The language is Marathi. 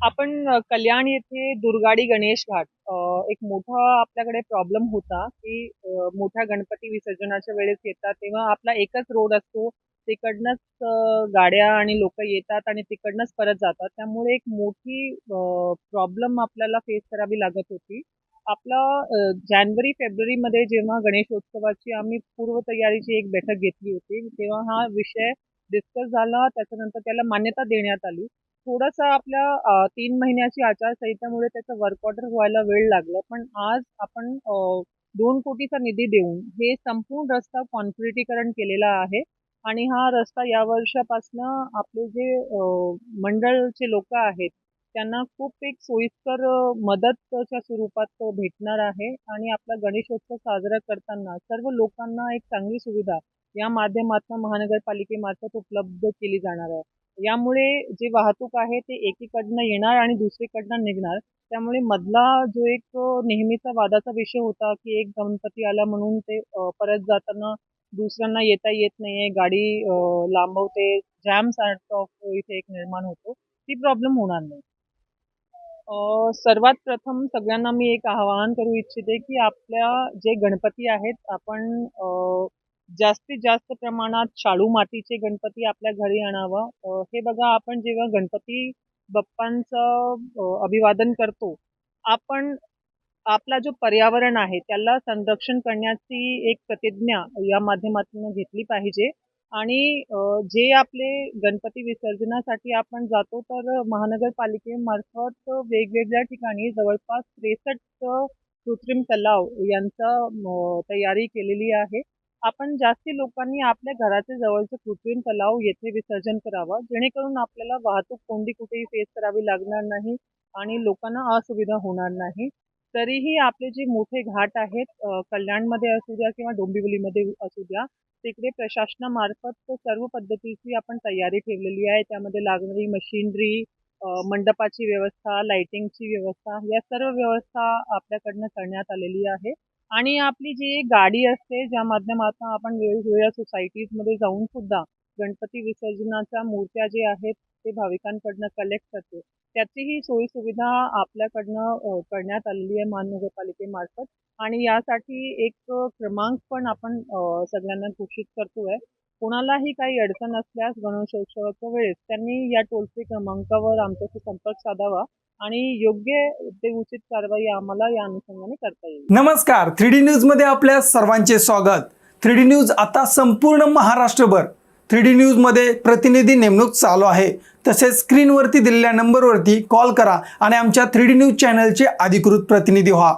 आपण अ, कल्याण येथे दुर्गाडी गणेश घाट अ, एक मोठा आपल्याकडे प्रॉब्लेम होता की अ, मोठ्या गणपती विसर्जनाच्या वेळेस येतात तेव्हा आपला एकच रोड असतो. तिकडनंच अ, गाड्या आणि लोक येतात आणि तिकडनंच परत जातात. त्यामुळे एक मोठी प्रॉब्लेम आपल्याला फेस करावी लागत होती. आपला अ, जानेवारी फेब्रुवारीमध्ये जेव्हा गणेशोत्सवाची आम्ही पूर्वतयारीची एक बैठक घेतली होती तेव्हा हा विषय डिस्कस झाला. त्याच्यानंतर त्याला मान्यता देण्यात आली. थोडासा आपल्या अ, तीन महिन्याची आचारसंहितेमुळे त्याचं वर्क ऑर्डर व्हायला वेळ लागला. पण आज आपण अ, दोन कोटीचा निधी देऊन हे संपूर्ण रस्ता कॉन्क्रिटीकरण केलेला आहे. आणि हा रस्ता या वर्षापासनं आपले जे अ, मंडळचे लोक आहेत त्यांना खूप एक सोयीस्कर अ, मदतच्या स्वरूपात भेटणार आहे. आणि आपला गणेशोत्सव साजरा करताना सर्व लोकांना एक चांगली सुविधा या माध्यमातून महानगरपालिकेमार्फत उपलब्ध केली जाणार आहे. यामुळे जे वाहतूक आहे ते एकीकडनं येणार आणि दुसरीकडनं निघणार. त्यामुळे मधला जो एक नेहमीचा वादाचा विषय होता की एक गणपती आला म्हणून ते अ, परत जाताना दुसऱ्यांना येता येत नाहीये गाडी अ, लांबवते जॅम सारखं इथे एक निर्माण होतो ती प्रॉब्लेम होणार नाही. अ, सर्वात प्रथम सगळ्यांना मी एक आवाहन करू इच्छिते की आपल्या जे गणपती आहेत आपण अ, जास्तीत जास्त प्रमाणात शाडू मातीचे गणपती आपल्या घरी आणावं. हे बघा आपण जेव्हा गणपती बाप्पांचं अभिवादन करतो आपण आपला जो पर्यावरण आहे त्याला संरक्षण करण्याची एक प्रतिज्ञा या माध्यमातून घेतली पाहिजे. आणि जे आपले गणपती विसर्जनासाठी आपण जातो तर महानगरपालिकेमार्फत वेगवेगळ्या ठिकाणी जवळपास त्रेसष्ट कृत्रिम तलाव यांचा तयारी केलेली आहे. आपण जास्ती लोकांनी आपल्या घराच्या जवळचे कृत्रिम तलाव येथे विसर्जन करावं. जेणेकरून आपल्याला वाहतूक कोंडी कुठेही फेस करावी लागणार नाही आणि लोकांना असुविधा होणार नाही. तरीही आपले जे मोठे घाट आहेत अ, कल्याणमध्ये असू द्या किंवा डोंबिवलीमध्ये असू द्या तिकडे प्रशासनामार्फत सर्व पद्धतीची आपण तयारी ठेवलेली आहे. त्यामध्ये लागणारी मशिनरी मंडपाची व्यवस्था लाइटिंगची व्यवस्था या सर्व व्यवस्था आपल्याकडनं करण्यात आलेली आहे. आणि आपली जी गाडी असते ज्या माध्यमातून आपण वेगवेगळ्या सोसायटीजमध्ये जाऊन सुद्धा गणपती विसर्जनाच्या मूर्त्या जे आहेत ते भाविकांकडनं कलेक्ट करतो. त्याचीही सोयीसुविधा आपल्याकडनं करण्यात आलेली आहे महानगरपालिकेमार्फत. आणि यासाठी एक क्रमांक पण आपण सगळ्यांना घोषित करतोय. कोणालाही काही अडचण असल्यास गणेशोत्सवाच्या वेळेस त्यांनी या टोल फ्री क्रमांकावर आमच्याशी संपर्क साधावा. आणि योग्य ते उचित कारवाई आम्हाला या अनुषंगाने करता येईल. नमस्कार. थ्री डी न्यूजमध्ये आपल्या सर्वांचे स्वागत. थ्री डी न्यूज आता संपूर्ण महाराष्ट्रभर थ्री डी न्यूजमध्ये प्रतिनिधी नेमणूक चालू आहे. तसेच स्क्रीनवरती दिलेल्या नंबरवरती कॉल करा आणि आमच्या थ्री डी न्यूज चॅनलचे अधिकृत प्रतिनिधी व्हा.